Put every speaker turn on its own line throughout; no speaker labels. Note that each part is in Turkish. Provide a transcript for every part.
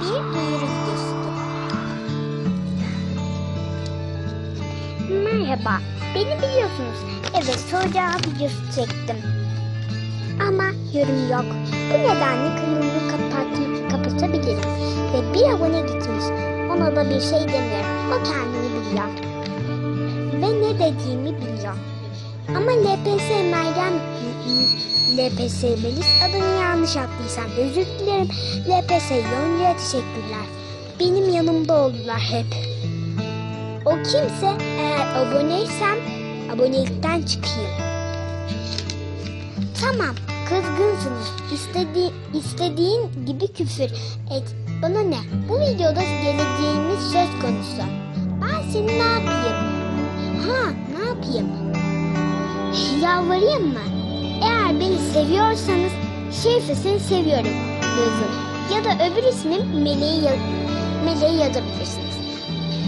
bir duyuru videosudur. Merhaba, beni biliyorsunuz. Evet, cevap videosu çektim. Ama yorum yok. Bu nedenle kanalımı kapat kapatabilirim. Ve bir abone gitmiş. Ona da bir şey demiyorum. O kendini biliyor. Ve ne dediğimi biliyor. Ama LPS Meryem LPS Melis adını yanlış attıysam özür dilerim. LPS Yonca'ya teşekkürler. Benim yanımda oldular hep. O kimse eğer aboneysem abonelikten çıkayım. Tamam kızgınsınız. İstedi istediğin gibi küfür et. Bana ne? Bu videoda geleceğimiz söz konusu. Ben seni ne yapayım? Ha ne yapayım? Yalvarayım mı? Eğer beni seviyorsanız Şerifesini seviyorum yazın. Ya da öbür ismim Meleği, ya Meleği yazabilirsiniz.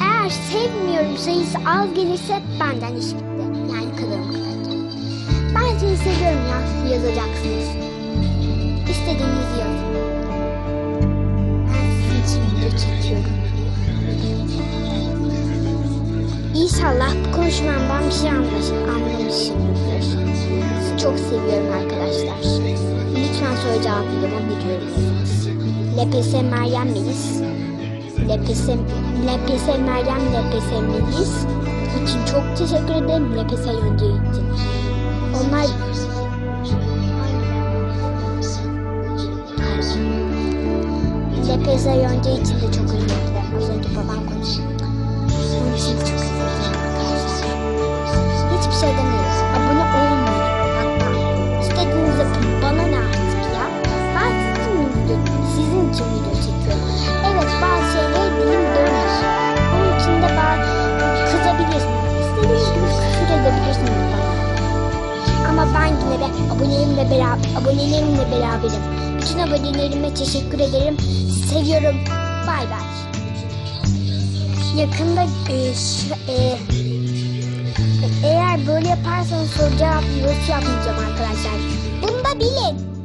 Eğer sevmiyorum sayısı az gelirse benden iş. Yani kanalımı kapatacağım. Ben seni seviyorum ya yazacaksınız. İstediğinizi yazın. Ben sizin çekiyorum. İnşallah bu konuşmamdan bir şey anlaş- anlamışsınızdır. Sizi çok seviyorum arkadaşlar. Lütfen soru cevap yorum yazınız. LPS Meryem Melis. LPS, LPS Meryem LPS Melis için çok teşekkür ederim. LPS Yonca için. Onlar LPS Yonca için de çok ben yine de abonelerimle beraber, abonelerimle beraberim. Bütün abonelerime teşekkür ederim. Seviyorum. Bay bay. Yakında e, şu- e, eğer böyle yaparsanız soru cevap videosu yapmayacağım arkadaşlar. Bunu da bilin.